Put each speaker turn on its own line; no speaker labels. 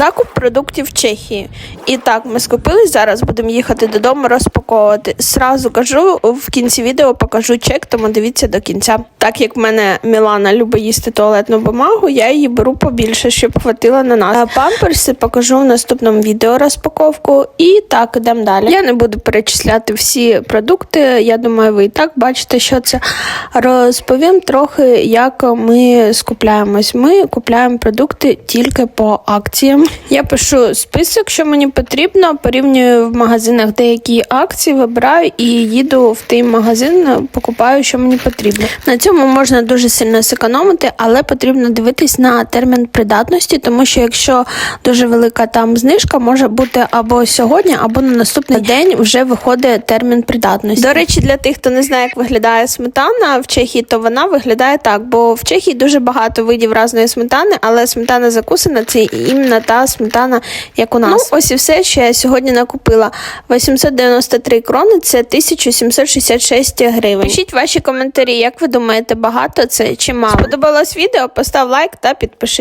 Закуп продуктів в Чехії. І так, ми скупились. Зараз будемо їхати додому розпаковувати. Сразу кажу, в кінці відео покажу чек, тому дивіться до кінця. Так як в мене Мілана любить їсти туалетну бумагу, я її беру побільше, щоб хватило на нас. Памперси покажу в наступному відео розпаковку. І так, ідемо далі. Я не буду перечисляти всі продукти. Я думаю, ви і так бачите, що це. Розповім трохи, як ми скупляємось. Ми купляємо продукти тільки по акціям. Я пишу список, що мені потрібно, порівнюю в магазинах деякі акції, вибираю і їду в той магазин, покупаю, що мені потрібно. На цьому можна дуже сильно зекономити, але потрібно дивитись на термін придатності, тому що якщо дуже велика там знижка, може бути або сьогодні, або на наступний день вже виходить термін придатності. До речі, для тих, хто не знає, як виглядає сметана в Чехії, то вона виглядає так, бо в Чехії дуже багато видів різної сметани, але сметана закусана це іменно та сметана, як у нас. Ну, ось і все, що я сьогодні накупила. 893 крони це 1766 гривень. Пишіть ваші коментарі, як ви думаєте, багато це чи мало. Сподобалось відео? Постав лайк та підпишись.